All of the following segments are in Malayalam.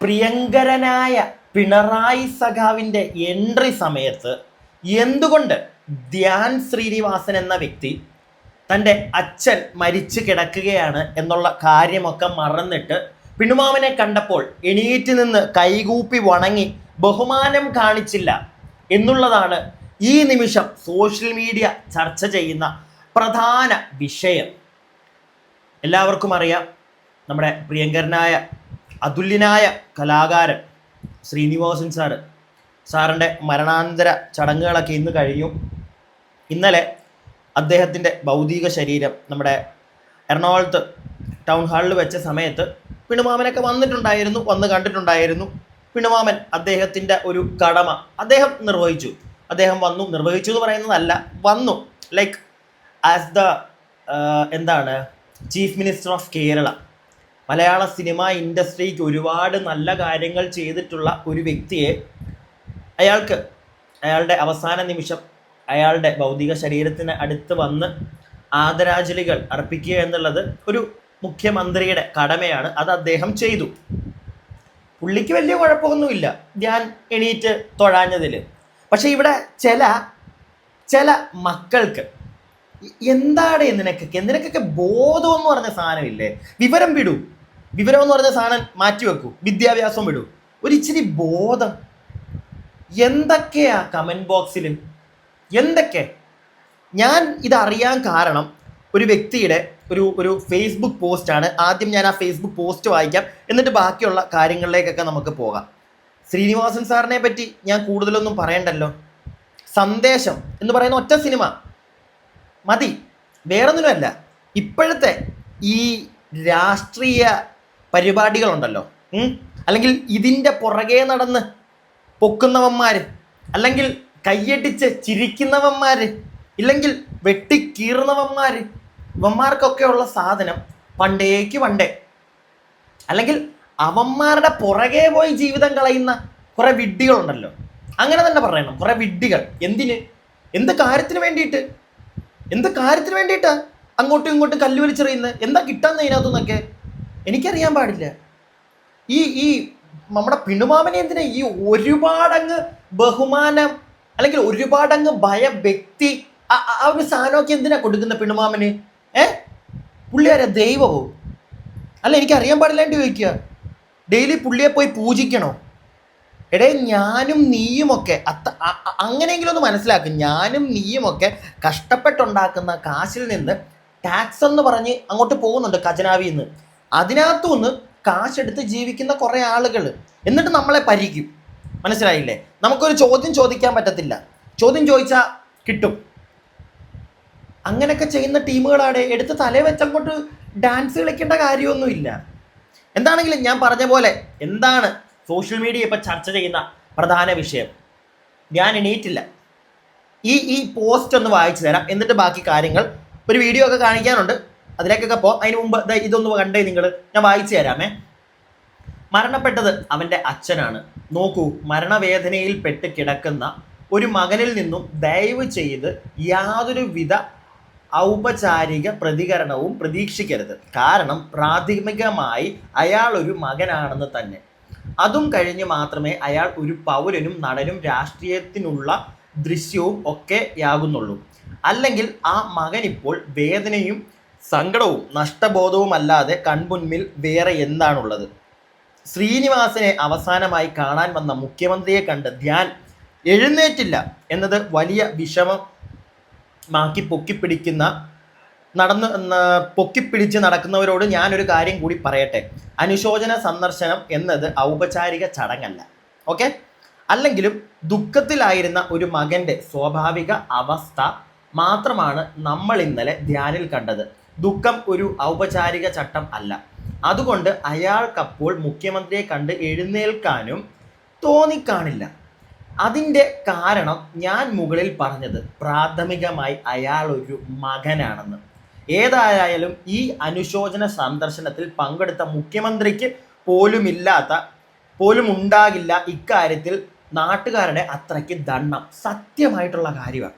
പ്രിയങ്കരനായ പിണറായി സഖാവിന്റെ എൻട്രി സമയത്ത് എന്തുകൊണ്ട് ധ്യാൻ ശ്രീനിവാസൻ എന്ന വ്യക്തി തന്റെ അച്ഛൻ മരിച്ചു കിടക്കുകയാണ് എന്നുള്ള കാര്യമൊക്കെ മറന്നിട്ട് പിണുമാവനെ കണ്ടപ്പോൾ എണീറ്റ് നിന്ന് കൈകൂപ്പി വണങ്ങി ബഹുമാനം കാണിച്ചില്ല എന്നുള്ളതാണ് ഈ നിമിഷം സോഷ്യൽ മീഡിയ ചർച്ച ചെയ്യുന്ന പ്രധാന വിഷയം. എല്ലാവർക്കും അറിയാം നമ്മുടെ പ്രിയങ്കരനായ അതുല്യനായ കലാകാരൻ ശ്രീനിവാസൻ സാറ്. സാറിന്റെ മരണാനന്തര ചടങ്ങുകളൊക്കെ ഇന്ന് കഴിഞ്ഞു. ഇന്നലെ അദ്ദേഹത്തിന്റെ ഭൗതിക ശരീരം നമ്മുടെ എറണാകുളത്ത് ടൗൺ ഹാളിൽ വെച്ച സമയത്ത് പിണുമാമനൊക്കെ വന്നിട്ടുണ്ടായിരുന്നു വന്ന് കണ്ടിട്ടുണ്ടായിരുന്നു. പിണുമാമൻ അദ്ദേഹത്തിന്റെ ഒരു കടമ അദ്ദേഹം നിർവഹിച്ചു. അദ്ദേഹം വന്നു നിർവഹിച്ചു എന്ന് പറയുന്നതല്ല വന്നു. ലൈക്ക് ആസ് ദ എന്താണ് chief minister of Kerala Malayala cinema ഇൻഡസ്ട്രിക്ക് ഒരുപാട് നല്ല കാര്യങ്ങൾ ചെയ്തിട്ടുള്ള ഒരു വ്യക്തിയെ അയാൾക്ക് അയാളുടെ അവസാന നിമിഷം അയാളുടെ ഭൗതിക ശരീരത്തിന് അടുത്ത് വന്ന് ആദരാഞ്ജലികൾ അർപ്പിക്കുക എന്നുള്ളത് ഒരു മുഖ്യമന്ത്രിയുടെ കടമയാണ്. അത് അദ്ദേഹം ചെയ്തു. പുള്ളിക്ക് വലിയ കുഴപ്പമൊന്നുമില്ല. ഞാൻ എണീറ്റ് തൊഴാഞ്ഞതിൽ പക്ഷേ ഇവിടെ ചില ചില മക്കൾക്ക് എന്താണ് നിനക്കൊക്കെ നിനക്കൊക്കെ ബോധം എന്ന് പറഞ്ഞ സാധനമില്ലേ? വിവരം വിടൂ. വിവരം എന്ന് പറഞ്ഞ സാധനം മാറ്റിവെക്കൂ വിദ്യാഭ്യാസം വിടൂ. ഒരു ഇച്ചിരി ബോധം. എന്തൊക്കെയാ കമന്റ് ബോക്സിൽ എന്തൊക്കെ? ഞാൻ ഇതറിയാൻ കാരണം ഒരു വ്യക്തിയുടെ ഒരു ഒരു ഫേസ്ബുക്ക് പോസ്റ്റാണ് ആദ്യം ഞാൻ ആ ഫേസ്ബുക്ക് പോസ്റ്റ് വായിക്കാം. എന്നിട്ട് ബാക്കിയുള്ള കാര്യങ്ങളിലേക്കൊക്കെ നമുക്ക് പോകാം. ശ്രീനിവാസൻ സാറിനെ പറ്റി ഞാൻ കൂടുതലൊന്നും പറയണ്ടല്ലോ. സന്ദേശം എന്ന് പറയുന്ന ഒറ്റ സിനിമ. മതി. വേറൊന്നിനുമല്ല. ഇപ്പോഴത്തെ ഈ രാഷ്ട്രീയ പരിപാടികളുണ്ടല്ലോ. അല്ലെങ്കിൽ ഇതിന്റെ പുറകെ നടന്ന് പൊക്കുന്നവന്മാർ അല്ലെങ്കിൽ കയ്യടിച്ച് ചിരിക്കുന്നവന്മാർ ഇല്ലെങ്കിൽ വെട്ടിക്കീറുന്നവന്മാർ ഇവന്മാർക്കൊക്കെ ഉള്ള സാധനം പണ്ടേക്ക് പണ്ടേ. അല്ലെങ്കിൽ അവന്മാരുടെ പുറകെ പോയി ജീവിതം കളയുന്ന കുറേ വിഡ്ഢികളുണ്ടല്ലോ. അങ്ങനെ തന്നെ പറയണം. കുറേ വിഡ്ഢികൾ. എന്തിന്? എന്ത് കാര്യത്തിന് വേണ്ടിയിട്ട്? എന്ത് കാര്യത്തിന് വേണ്ടിയിട്ടാ അങ്ങോട്ടും ഇങ്ങോട്ടും കല്ല് വലിച്ചെറിയുന്നത് എന്താ കിട്ടാന്ന് ഇതിനകത്തുനിന്നൊക്കെ? എനിക്കറിയാൻ പാടില്ല. ഈ ഈ നമ്മുടെ പിണുമാമനെ എന്തിനാ ഈ ഒരുപാടങ്ങ് ബഹുമാനം അല്ലെങ്കിൽ ഒരുപാടങ്ങ് ഭയഭക്തി ആ- ഒരു സാധനമൊക്കെ എന്തിനാ കൊടുക്കുന്ന പിണുമാമന്? ഏ? പുള്ളിയാരാ? ദൈവമോ? അല്ല എനിക്ക് അറിയാൻ പാടില്ലാണ്ട് ചോദിക്കുക. ഡെയിലി പുള്ളിയെ പോയി പൂജിക്കണോ? എടേ ഞാനും നീയുമൊക്കെ അത്ത അങ്ങനെയെങ്കിലും ഒന്ന് മനസ്സിലാക്കും. ഞാനും നീയുമൊക്കെ കഷ്ടപ്പെട്ടുണ്ടാക്കുന്ന കാശിൽ നിന്ന് ടാക്സ് എന്ന് പറഞ്ഞ് അങ്ങോട്ട് പോകുന്നുണ്ട് ഖജനാവിൽ നിന്ന്. അതിനകത്തുനിന്ന് കാശെടുത്ത് ജീവിക്കുന്ന കുറേ ആളുകൾ. എന്നിട്ട് നമ്മളെ പരിക്കും. മനസ്സിലായില്ലേ? നമുക്കൊരു ചോദ്യം ചോദിക്കാൻ പറ്റത്തില്ല. ചോദ്യം ചോദിച്ചാൽ കിട്ടും. അങ്ങനെയൊക്കെ ചെയ്യുന്ന ടീമുകളാണ് എടുത്ത് തലേ വെച്ചങ്ങോട്ട് ഡാൻസ് കളിക്കേണ്ട കാര്യമൊന്നുമില്ല. എന്താണെങ്കിലും ഞാൻ പറഞ്ഞ പോലെ എന്താണ് സോഷ്യൽ മീഡിയ ഇപ്പം ചർച്ച ചെയ്യുന്ന പ്രധാന വിഷയം. ഞാൻ എണീറ്റില്ല. ഈ ഈ പോസ്റ്റ് ഒന്ന് വായിച്ചു തരാം. എന്നിട്ട് ബാക്കി കാര്യങ്ങൾ ഒരു വീഡിയോ ഒക്കെ കാണിക്കാനുണ്ട്. അതിലേക്കൊക്കെ പോ. അതിന് മുമ്പ് ഇതൊന്ന് കണ്ടേ നിങ്ങൾ. ഞാൻ വായിച്ചു തരാമേ. മരണപ്പെട്ടത് അവന്റെ അച്ഛനാണ്. നോക്കൂ മരണവേദനയിൽ പെട്ട് കിടക്കുന്ന ഒരു മകനിൽ നിന്നും ദയവ് ചെയ്ത് യാതൊരു വിധ ഔപചാരിക പ്രതികരണവും പ്രതീക്ഷിക്കരുത്. കാരണം പ്രാഥമികമായി അയാൾ ഒരു മകനാണെന്ന് തന്നെ. അതും കഴിഞ്ഞ് മാത്രമേ അയാൾ ഒരു പൗരനും നടനും രാഷ്ട്രീയത്തിനുള്ള ദൃശ്യവും ഒക്കെ യാകുന്നുള്ളൂ. അല്ലെങ്കിൽ ആ മകൻ ഇപ്പോൾ വേദനയും സങ്കടവും നഷ്ടബോധവും അല്ലാതെ കൺമുൻപിൽ വേറെ എന്താണുള്ളത്? ശ്രീനിവാസനെ അവസാനമായി കാണാൻ വന്ന മുഖ്യമന്ത്രിയെ കണ്ട് ധ്യാൻ എഴുന്നേറ്റില്ല എന്നത് വലിയ വിഷമമാക്കി പൊക്കിപ്പിടിക്കുന്ന നടന്ന് പൊക്കിപ്പിടിച്ച് നടക്കുന്നവരോട് ഞാനൊരു കാര്യം കൂടി പറയട്ടെ. അനുശോചന സന്ദർശനം എന്നത് ഔപചാരിക ചടങ്ങല്ല. ഓക്കെ? അല്ലെങ്കിലും ദുഃഖത്തിലായിരുന്ന ഒരു മകന്റെ സ്വാഭാവിക അവസ്ഥ മാത്രമാണ് നമ്മൾ ഇന്നലെ ധ്യാനിൽ കണ്ടത്. ദുഃഖം ഒരു ഔപചാരിക ചട്ടം അല്ല. അതുകൊണ്ട് അയാൾക്കപ്പോൾ മുഖ്യമന്ത്രിയെ കണ്ട് എഴുന്നേൽക്കാനും തോന്നിക്കാണില്ല. അതിന്റെ കാരണം ഞാൻ മുകളിൽ പറഞ്ഞത് പ്രാഥമികമായി അയാൾ ഒരു മകനാണെന്ന്. ഏതായാലും ഈ അനുശോചന സന്ദർശനത്തിൽ പങ്കെടുത്ത മുഖ്യമന്ത്രിക്ക് പോലുമില്ലാത്ത പോലും ഉണ്ടാകില്ല ഇക്കാര്യത്തിൽ നാട്ടുകാരുടെ അത്രയ്ക്ക് ദണ്ണം. സത്യമായിട്ടുള്ള കാര്യമാണ്.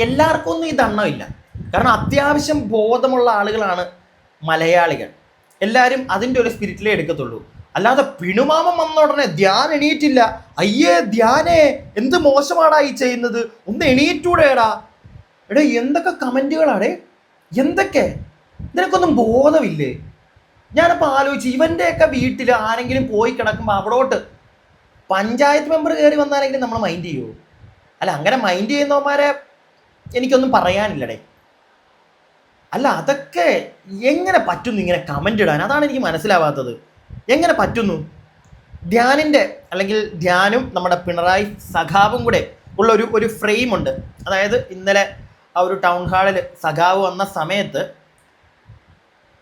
എല്ലാവർക്കും ഒന്നും ഈ ദണ്ണമില്ല. കാരണം അത്യാവശ്യം ബോധമുള്ള ആളുകളാണ് മലയാളികൾ. എല്ലാവരും അതിന്റെ ഒരു സ്പിരിറ്റിലേ എടുക്കത്തുള്ളൂ. അല്ലാതെ പിണുമാമം വന്ന ഉടനെ ധ്യാൻ എണീറ്റില്ല. അയ്യേ ധ്യാനേ എന്ത് മോശമാടാ ഈ ചെയ്യുന്നത്? ഒന്ന് എണീറ്റൂടെടാ. എടാ എന്തൊക്കെ കമന്റുകളാടേ എന്തൊക്കെ? നിനക്കൊന്നും ബോധമില്ലേ? ഞാനപ്പോൾ ആലോചിച്ച് ഇവന്റെയൊക്കെ വീട്ടിൽ ആരെങ്കിലും പോയി കിടക്കുമ്പോൾ അവിടോട്ട് പഞ്ചായത്ത് മെമ്പർ കയറി വന്നാലെങ്കിലും നമ്മൾ മൈൻഡ് ചെയ്യുമോ അല്ല അങ്ങനെ മൈൻഡ് ചെയ്യുന്നവന്മാരെ എനിക്കൊന്നും പറയാനില്ലടേ. അല്ല അതൊക്കെ എങ്ങനെ പറ്റുന്നു ഇങ്ങനെ കമന്റ് ഇടാൻ? അതാണ് എനിക്ക് മനസ്സിലാവാത്തത്. എങ്ങനെ പറ്റുന്നു? ധ്യാനിന്റെ അല്ലെങ്കിൽ ധ്യാനും നമ്മുടെ പിണറായി സഖാവും കൂടെ ഉള്ള ഒരു ഒരു ഫ്രെയിമുണ്ട് അതായത് ഇന്നലെ ആ ഒരു ടൗൺ ഹാളിൽ സഖാവ് വന്ന സമയത്ത്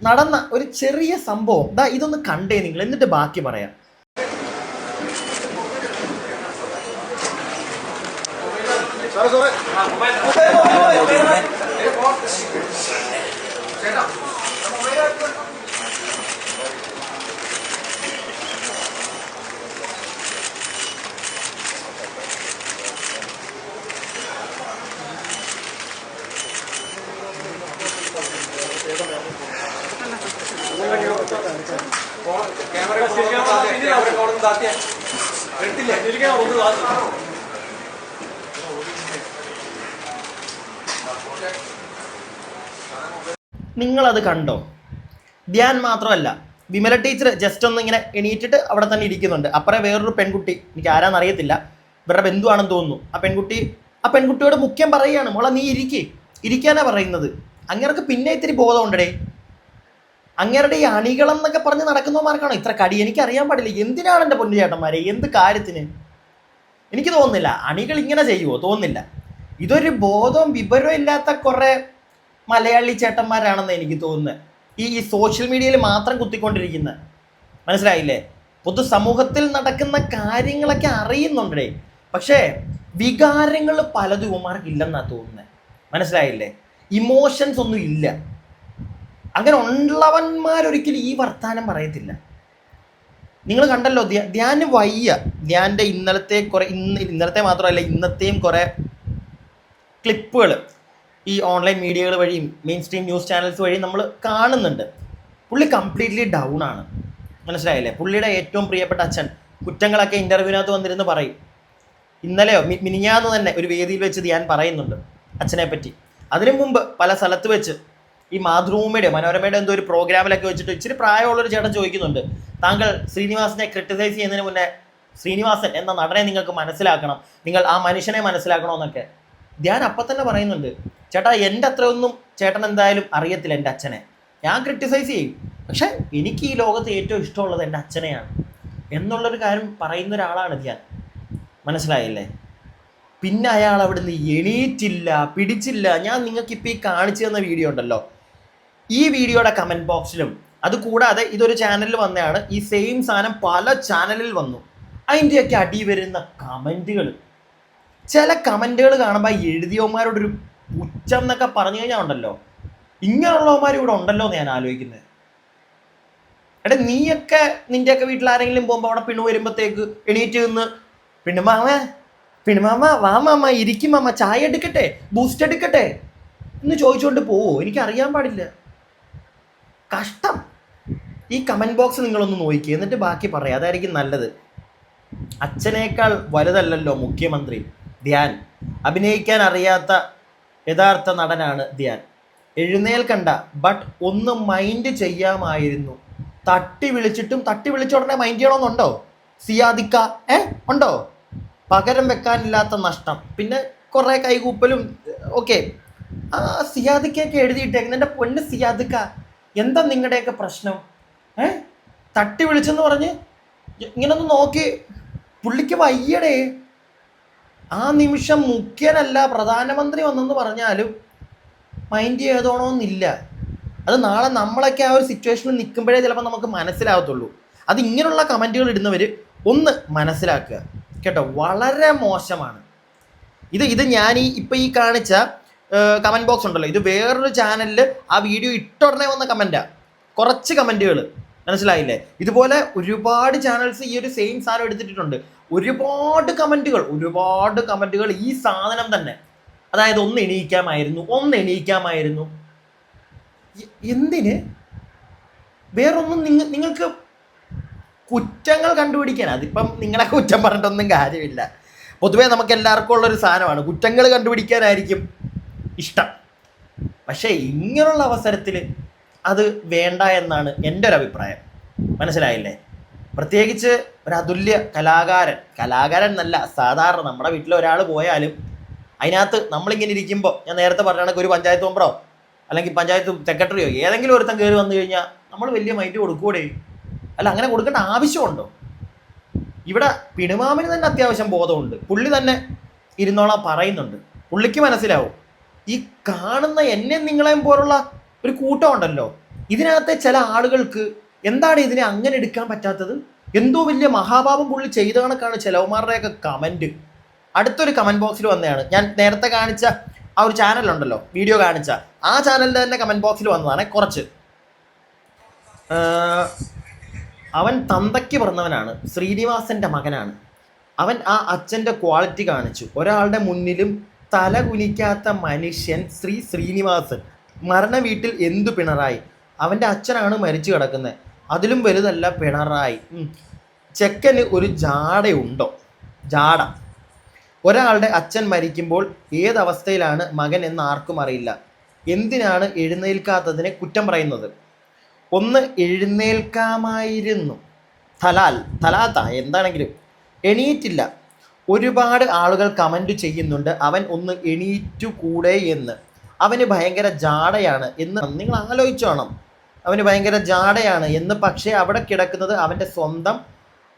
നടന്ന ഒരു ചെറിയ സംഭവം. ദാ ഇതൊന്ന് കണ്ടേ നിങ്ങൾ എന്നിട്ട് ബാക്കി പറയാം. നിങ്ങളത് കണ്ടോ? ധ്യാൻ മാത്രമല്ല വിമല ടീച്ചർ ജസ്റ്റ് ഒന്ന് ഇങ്ങനെ എണീറ്റിട്ട് അവിടെ തന്നെ ഇരിക്കുന്നുണ്ട്. അപ്പുറം വേറൊരു പെൺകുട്ടി എനിക്ക് ആരാന്ന് അറിയത്തില്ല ഇവരുടെ ബന്ധുവാണെന്ന് തോന്നുന്നു. ആ പെൺകുട്ടി ആ പെൺകുട്ടിയോട് മുഖ്യം പറയുകയാണ് മോളെ നീ ഇരിക്കേ. ഇരിക്കാനാ പറയുന്നത്. അങ്ങനൊക്കെ പിന്നെ ഇത്തിരി ബോധമുണ്ടടേ. അങ്ങേരുടെ ഈ അണികളം എന്നൊക്കെ പറഞ്ഞ് നടക്കുന്നവന്മാർക്കാണോ ഇത്ര കടി? എനിക്ക് അറിയാൻ പാടില്ല. എന്തിനാണ് എന്റെ പൊന്നു ചേട്ടന്മാരെ? എന്ത് കാര്യത്തിന്? എനിക്ക് തോന്നുന്നില്ല. അണികൾ ഇങ്ങനെ ചെയ്യുമോ തോന്നുന്നില്ല. ഇതൊരു ബോധവും വിവരവും ഇല്ലാത്ത കുറേ മലയാളി ചേട്ടന്മാരാണെന്ന് എനിക്ക് തോന്നുന്നത് ഈ ഈ സോഷ്യൽ മീഡിയയിൽ മാത്രം കുത്തിക്കൊണ്ടിരിക്കുന്ന. മനസ്സിലായില്ലേ? പൊതുസമൂഹത്തിൽ നടക്കുന്ന കാര്യങ്ങളൊക്കെ അറിയുന്നുണ്ടേ. പക്ഷേ വികാരങ്ങൾ പലതും ഇവന്മാർക്ക് ഇല്ലെന്നാണ് തോന്നുന്നത് മനസ്സിലായില്ലേ? ഇമോഷൻസ് ഒന്നും ഇല്ല. അങ്ങനെ ഉള്ളവന്മാരൊരിക്കലും ഈ വർത്താനം പറയത്തില്ല. നിങ്ങൾ കണ്ടല്ലോ ധ്യാ- ധ്യാന് വയ്യ. ധ്യാന്റെ ഇന്നലത്തെ കുറെ ഇന്ന് ഇന്നലത്തെ മാത്രമല്ല ഇന്നത്തെയും കുറെ ക്ലിപ്പുകൾ ഈ ഓൺലൈൻ മീഡിയകൾ വഴിയും മെയിൻ സ്ട്രീം ന്യൂസ് ചാനൽസ് വഴിയും നമ്മൾ കാണുന്നുണ്ട്. പുള്ളി കംപ്ലീറ്റ്ലി ഡൗൺ ആണ്. മനസ്സിലായില്ലേ? പുള്ളിയുടെ ഏറ്റവും പ്രിയപ്പെട്ട അച്ഛൻ കുറ്റങ്ങളൊക്കെ ഇന്റർവ്യൂവിനകത്ത് വന്നിരുന്ന് പറയും. ഇന്നലെയോ മിനിഞ്ഞാന്ന് തന്നെ ഒരു വേദിയിൽ വെച്ച് ഞാൻ പറയുന്നുണ്ട് അച്ഛനെ പറ്റി. അതിനു മുമ്പ് പല സ്ഥലത്ത് വെച്ച് ഈ മാതൃഭൂമിയുടെ മനോരമയുടെ എന്തോ ഒരു പ്രോഗ്രാമിലൊക്കെ വെച്ചിട്ട് ഇച്ചിരി പ്രായമുള്ളൊരു ചേട്ടൻ ചോദിക്കുന്നുണ്ട്. താങ്കൾ ശ്രീനിവാസനെ ക്രിട്ടിസൈസ് ചെയ്യുന്നതിന് മുന്നേ ശ്രീനിവാസൻ എന്ന നടനെ നിങ്ങൾക്ക് മനസ്സിലാക്കണം. നിങ്ങൾ ആ മനുഷ്യനെ മനസ്സിലാക്കണമെന്നൊക്കെ. ധ്യാൻ അപ്പം തന്നെ പറയുന്നുണ്ട്. ചേട്ടാ എന്റെ അത്രയൊന്നും ചേട്ടൻ എന്തായാലും അറിയത്തില്ല എന്റെ അച്ഛനെ. ഞാൻ ക്രിട്ടിസൈസ് ചെയ്യും. പക്ഷെ എനിക്ക് ഈ ലോകത്ത് ഏറ്റവും ഇഷ്ടമുള്ളത് എന്റെ അച്ഛനെയാണ്. എന്നുള്ളൊരു കാര്യം പറയുന്ന ഒരാളാണ് ധ്യാൻ മനസ്സിലായില്ലേ? പിന്നെ അയാൾ അവിടുന്ന് എണീറ്റില്ല പിടിച്ചില്ല. ഞാൻ നിങ്ങൾക്കിപ്പോൾ ഈ കാണിച്ചു തന്ന വീഡിയോ ഉണ്ടല്ലോ. ഈ വീഡിയോയുടെ കമന്റ് ബോക്സിലും അതുകൂടാതെ ഇതൊരു ചാനലിൽ വന്നതാണ് ഈ സെയിം സാധനം പല ചാനലിൽ വന്നു. അതിന്റെയൊക്കെ അടി വരുന്ന കമന്റുകൾ ചില കമന്റുകൾ കാണുമ്പോൾ എഴുതിയവന്മാരോടൊരു പുച്ഛം എന്നൊക്കെ പറഞ്ഞു കഴിഞ്ഞാൽ ഉണ്ടല്ലോ. ഇങ്ങനെയുള്ളവന്മാർ ഇവിടെ ഉണ്ടല്ലോ എന്ന് ഞാൻ ആലോചിക്കുന്നത് എടാ നീയൊക്കെ നിന്റെയൊക്കെ വീട്ടിൽ ആരെങ്കിലും പോകുമ്പോൾ അവിടെ പിണ്ണു വരുമ്പോഴത്തേക്ക് എണീറ്റ് നിന്ന് പിണ്ണുമാമ പിണ്ണുമാമ വാ മാമ ഇരിക്കും മാമ ചായ എടുക്കട്ടെ ബൂസ്റ്റ് എടുക്കട്ടെ എന്ന് ചോദിച്ചുകൊണ്ട് പോവോ. എനിക്ക് അറിയാൻ പാടില്ല. കഷ്ടം. ഈ കമന്റ് ബോക്സ് നിങ്ങളൊന്ന് നോക്കി എന്നിട്ട് ബാക്കി പറയാം. അതായിരിക്കും നല്ലത്. അച്ഛനേക്കാൾ വലുതല്ലല്ലോ മുഖ്യമന്ത്രി ധ്യാൻ. അഭിനയിക്കാൻ അറിയാത്ത യഥാർത്ഥ നടനാണ് ധ്യാൻ എഴുന്നേൽക്കണ്ട ബട്ട് ഒന്ന് മൈൻഡ് ചെയ്യാമായിരുന്നു. തട്ടി വിളിച്ചിട്ടും തട്ടി വിളിച്ച ഉടനെ മൈൻഡ് ചെയ്യണമെന്നുണ്ടോ? സിയാദിക്ക ഏ? ഉണ്ടോ? പകരം വെക്കാനില്ലാത്ത നഷ്ടം. പിന്നെ കുറേ കൈകൂപ്പലും ഓക്കെ. ആ സിയാദിക്കൊക്കെ എഴുതിയിട്ടേക്കുന്ന എന്റെ പൊന്ന് സിയാദിക്ക എന്താ നിങ്ങളുടെയൊക്കെ പ്രശ്നം? ഏ? തട്ടി വിളിച്ചെന്ന് പറഞ്ഞ് ഇങ്ങനൊന്ന് നോക്കി. പുള്ളിക്ക് വയ്യടേ. ആ നിമിഷം മുഖ്യനല്ല പ്രധാനമന്ത്രി വന്നെന്ന് പറഞ്ഞാലും മൈൻഡ് ചെയ്തോണമെന്നില്ല അത് നാളെ നമ്മളൊക്കെ ആ ഒരു സിറ്റുവേഷനിൽ നിൽക്കുമ്പോഴേ ചിലപ്പോൾ നമുക്ക് മനസ്സിലാവത്തുള്ളൂ. അത് ഇങ്ങനെയുള്ള കമന്റുകൾ ഇടുന്നവർ ഒന്ന് മനസ്സിലാക്കുക. കേട്ടോ വളരെ മോശമാണ്. ഇത് ഇത് ഞാൻ ഈ ഇപ്പം ഈ കാണിച്ച കമന്റ് ബോക്സ് ഉണ്ടല്ലോ. ഇത് വേറൊരു ചാനലിൽ ആ വീഡിയോ ഇട്ടുടനെ വന്ന കമന്റാണ് കുറച്ച് കമന്റുകൾ മനസ്സിലായില്ലേ? ഇതുപോലെ ഒരുപാട് ചാനൽസ് ഈ ഒരു സെയിം സാധനം എടുത്തിട്ടുണ്ട്. ഒരുപാട് കമന്റുകൾ ഒരുപാട് കമന്റുകൾ ഈ സാധനം തന്നെ. അതായത് ഒന്ന് എണീക്കാമായിരുന്നു ഒന്ന് എണീക്കാമായിരുന്നു. എന്തിന്? വേറൊന്നും നിങ്ങ നിങ്ങൾക്ക് കുറ്റങ്ങൾ കണ്ടുപിടിക്കാൻ അതിപ്പം നിങ്ങളെ കുറ്റം പറഞ്ഞിട്ടൊന്നും കാര്യമില്ല. പൊതുവേ നമുക്ക് എല്ലാവർക്കും ഉള്ളൊരു സാധനമാണ് കുറ്റങ്ങൾ കണ്ടുപിടിക്കാനായിരിക്കും ഇഷ്ടം. പക്ഷേ ഇങ്ങനെയുള്ള അവസരത്തിൽ അത് വേണ്ട എന്നാണ് എന്റെ ഒരു അഭിപ്രായം. മനസ്സിലായില്ലേ? പ്രത്യേകിച്ച് ഒരു അതുല്യ കലാകാരൻ. കലാകാരൻ എന്നല്ല സാധാരണ നമ്മുടെ വീട്ടിൽ ഒരാൾ പോയാലും അതിനകത്ത് നമ്മളിങ്ങനെ ഇരിക്കുമ്പോൾ ഞാൻ നേരത്തെ പറഞ്ഞ കണക്ക് ഒരു പഞ്ചായത്ത് മെമ്പറോ അല്ലെങ്കിൽ പഞ്ചായത്ത് സെക്രട്ടറിയോ ഏതെങ്കിലും ഒരുത്തൻ കയറി വന്നു കഴിഞ്ഞാൽ നമ്മൾ വലിയ മൈൻഡ് കൊടുക്കൂടെ? അല്ല അങ്ങനെ കൊടുക്കേണ്ട ആവശ്യമുണ്ടോ? ഇവിടെ പിണുമാമിന് തന്നെ അത്യാവശ്യം ബോധമുണ്ട്. പുള്ളി തന്നെ ഇരുന്നോളാം പറയുന്നുണ്ട്. പുള്ളിക്ക് മനസ്സിലാവും. ഈ കാണുന്ന എന്നെ നിങ്ങളെയും പോലുള്ള ഒരു കൂട്ടം ഉണ്ടല്ലോ. ഇതിനകത്തെ ചില ആളുകൾക്ക് എന്താണ് ഇതിനെ അങ്ങനെ എടുക്കാൻ പറ്റാത്തത്? എന്തോ വലിയ മഹാഭാവം പുള്ളി ചെയ്ത കണക്കാണ് ചിലവന്മാരുടെയൊക്കെ കമന്റ് അടുത്തൊരു കമന്റ് ബോക്സിൽ വന്നതാണ്. ഞാൻ നേരത്തെ കാണിച്ച ആ ഒരു ചാനലുണ്ടല്ലോ വീഡിയോ കാണിച്ച. ആ ചാനലിന്റെ തന്നെ കമന്റ് ബോക്സിൽ വന്നതാണ് കുറച്ച്. അവൻ തന്തയ്ക്ക് പറഞ്ഞവനാണ് ശ്രീനിവാസന്റെ മകനാണ്. അവൻ ആ അച്ഛന്റെ ക്വാളിറ്റി കാണിച്ചു. ഒരാളുടെ മുന്നിലും തല കുനിക്കാത്ത മനുഷ്യൻ ശ്രീ ശ്രീനിവാസൻ. മരണ വീട്ടിൽ എന്തു പിണറായി? അവന്റെ അച്ഛനാണ് മരിച്ചു കിടക്കുന്നത് അതിലും വലുതല്ല പിണറായി. ചെക്കന് ഒരു ജാടയുണ്ടോ? ജാട. ഒരാളുടെ അച്ഛൻ മരിക്കുമ്പോൾ ഏതവസ്ഥയിലാണ് മകൻ എന്ന് ആർക്കും അറിയില്ല. എന്തിനാണ് എഴുന്നേൽക്കാത്തതിനെ കുറ്റം പറയുന്നത്? ഒന്ന് എഴുന്നേൽക്കാമായിരുന്നു. തലാൽ. തലാത്ത എന്താണെങ്കിലും. എണീറ്റില്ല. ഒരുപാട് ആളുകൾ കമന്റ് ചെയ്യുന്നുണ്ട് അവൻ ഒന്ന് എണീറ്റു കൂടെ എന്ന്. അവന് ഭയങ്കര ജാടയാണ് എന്ന് നിങ്ങൾ ആലോചിച്ചോണം അവന് ഭയങ്കര ജാടയാണ് എന്ന് പക്ഷേ അവിടെ കിടക്കുന്നത് അവന്റെ സ്വന്തം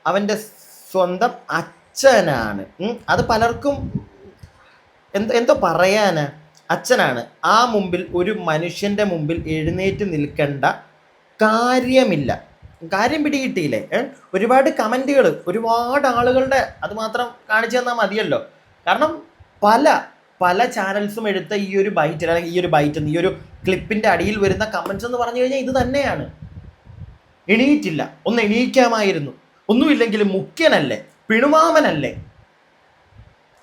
അവന്റെ സ്വന്തം അച്ഛനാണ്. അത് പലർക്കും എന്ത് എന്തോ പറയാന്? അച്ഛനാണ്. ആ മുമ്പിൽ ഒരു മനുഷ്യന്റെ മുമ്പിൽ എഴുന്നേറ്റ് നിൽക്കേണ്ട കാര്യമില്ല. കാര്യം പിടികിട്ടിയില്ലേ? ഒരുപാട് കമന്റുകൾ ഒരുപാട് ആളുകളുടെ അത് മാത്രം കാണിച്ചു തന്നാൽ മതിയല്ലോ. കാരണം പല പല ചാനൽസും എടുത്ത ഈ ഒരു ബൈറ്റ് അല്ലെങ്കിൽ ഈ ഒരു ബൈറ്റ് ഈ ഒരു ക്ലിപ്പിന്റെ അടിയിൽ വരുന്ന കമൻസ് എന്ന് പറഞ്ഞു കഴിഞ്ഞാൽ ഇത് തന്നെയാണ്. എണീറ്റില്ല. ഒന്ന് എണീക്കാമായിരുന്നു. ഒന്നുമില്ലെങ്കിലും മുഖ്യനല്ലേ? പിണുമാമനല്ലേ?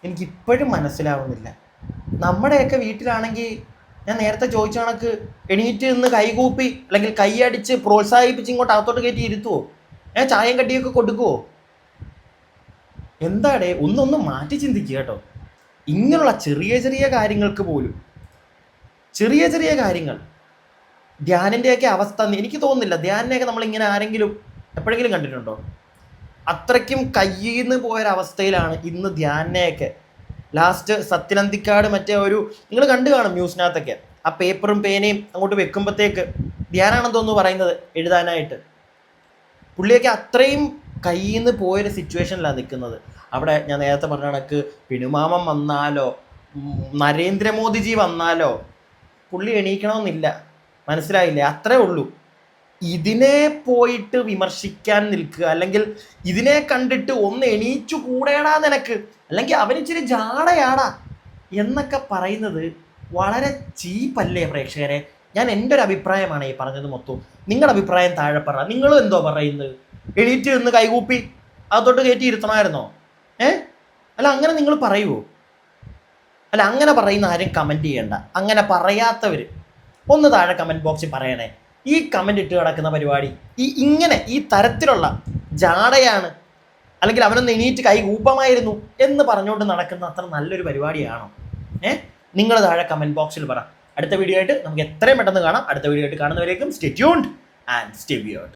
എനിക്കിപ്പോഴും മനസ്സിലാവുന്നില്ല. നമ്മുടെയൊക്കെ വീട്ടിലാണെങ്കിൽ ഞാൻ നേരത്തെ ചോദിച്ച കണക്ക് എണീറ്റ് നിന്ന് കൈകൂപ്പി അല്ലെങ്കിൽ കൈയടിച്ച് പ്രോത്സാഹിപ്പിച്ച് ഇങ്ങോട്ട് അകത്തോട്ട് കയറ്റി ഇരുത്തുവോ? ഞാൻ ചായം കട്ടിയൊക്കെ കൊടുക്കുവോ? എന്താടേ? ഒന്നൊന്ന് മാറ്റി ചിന്തിക്കുക കേട്ടോ. ഇങ്ങനെയുള്ള ചെറിയ ചെറിയ കാര്യങ്ങൾക്ക് പോലും ചെറിയ ചെറിയ കാര്യങ്ങൾ ധ്യാനിന്റെയൊക്കെ അവസ്ഥ എനിക്ക് തോന്നുന്നില്ല. ധ്യാനിനെയൊക്കെ നമ്മൾ ഇങ്ങനെ ആരെങ്കിലും എപ്പോഴെങ്കിലും കണ്ടിട്ടുണ്ടോ? അത്രയ്ക്കും കയ്യിൽ നിന്ന് പോയൊരവസ്ഥയിലാണ് ഇന്ന് ധ്യാനിനെയൊക്കെ. ലാസ്റ്റ് സത്യനന്ദിക്കാട് മറ്റേ ഒരു നിങ്ങൾ കണ്ടു കാണും ന്യൂസിനകത്തൊക്കെ. ആ പേപ്പറും പേനയും അങ്ങോട്ട് വെക്കുമ്പോഴത്തേക്ക് ധ്യാനാണെന്ന് തോന്നുന്നു പറയുന്നത് എഴുതാനായിട്ട്. പുള്ളിയൊക്കെ അത്രയും കയ്യിൽ നിന്ന് പോയൊരു സിറ്റുവേഷനിലാണ് നിൽക്കുന്നത് അവിടെ ഞാൻ നേരത്തെ പറഞ്ഞ കണക്ക് പിണുമാമം വന്നാലോ? നരേന്ദ്രമോദിജി വന്നാലോ? പുള്ളി എണീക്കണമെന്നില്ല. മനസ്സിലായില്ലേ? അത്രേ ഉള്ളൂ. ഇതിനെ പോയിട്ട് വിമർശിക്കാൻ നിൽക്കുക. അല്ലെങ്കിൽ ഇതിനെ കണ്ടിട്ട് ഒന്ന് എണീച്ചു കൂടേടാ നിനക്ക്. അല്ലെങ്കിൽ അവനിച്ചിരി ജാടയാടാ. എന്നൊക്കെ പറയുന്നത് വളരെ ചീപ്പല്ലേ പ്രേക്ഷകരെ? ഞാൻ എന്റെ ഒരു അഭിപ്രായമാണ് ഈ പറഞ്ഞത് മൊത്തം. നിങ്ങളുടെ അഭിപ്രായം താഴെ പറ. നിങ്ങളും എന്തോ പറയുന്നത്? എണീറ്റ് നിന്ന് കൈകൂപ്പി. അതോട്ട് കയറ്റി ഇരുത്തണമായിരുന്നോ? ഏ? അല്ല അങ്ങനെ നിങ്ങൾ പറയുമോ അല്ല അങ്ങനെ പറയുന്ന ആരും കമന്റ് ചെയ്യണ്ട. അങ്ങനെ പറയാത്തവർ ഒന്ന് താഴെ കമന്റ് ബോക്സിൽ പറയണേ. ഈ കമന്റ് ഇട്ട് കിടക്കുന്ന പരിപാടി ഈ ഇങ്ങനെ ഈ തരത്തിലുള്ള ജാടയാണ് അല്ലെങ്കിൽ അവനൊന്ന് എണീറ്റ് കൈ കൂപ്പമായിരുന്നു എന്ന് പറഞ്ഞുകൊണ്ട് നടക്കുന്ന അത്ര നല്ലൊരു പരിപാടിയാണോ? ഏ? നിങ്ങൾ താഴെ കമന്റ് ബോക്സിൽ പറ. അടുത്ത വീഡിയോ ആയിട്ട് നമുക്ക് എത്രയും പെട്ടെന്ന് കാണാം. അടുത്ത വീഡിയോ ആയിട്ട് കാണുന്നവരേക്കും സ്റ്റേ ട്യൂൺഡ് ആൻഡ് സ്റ്റേ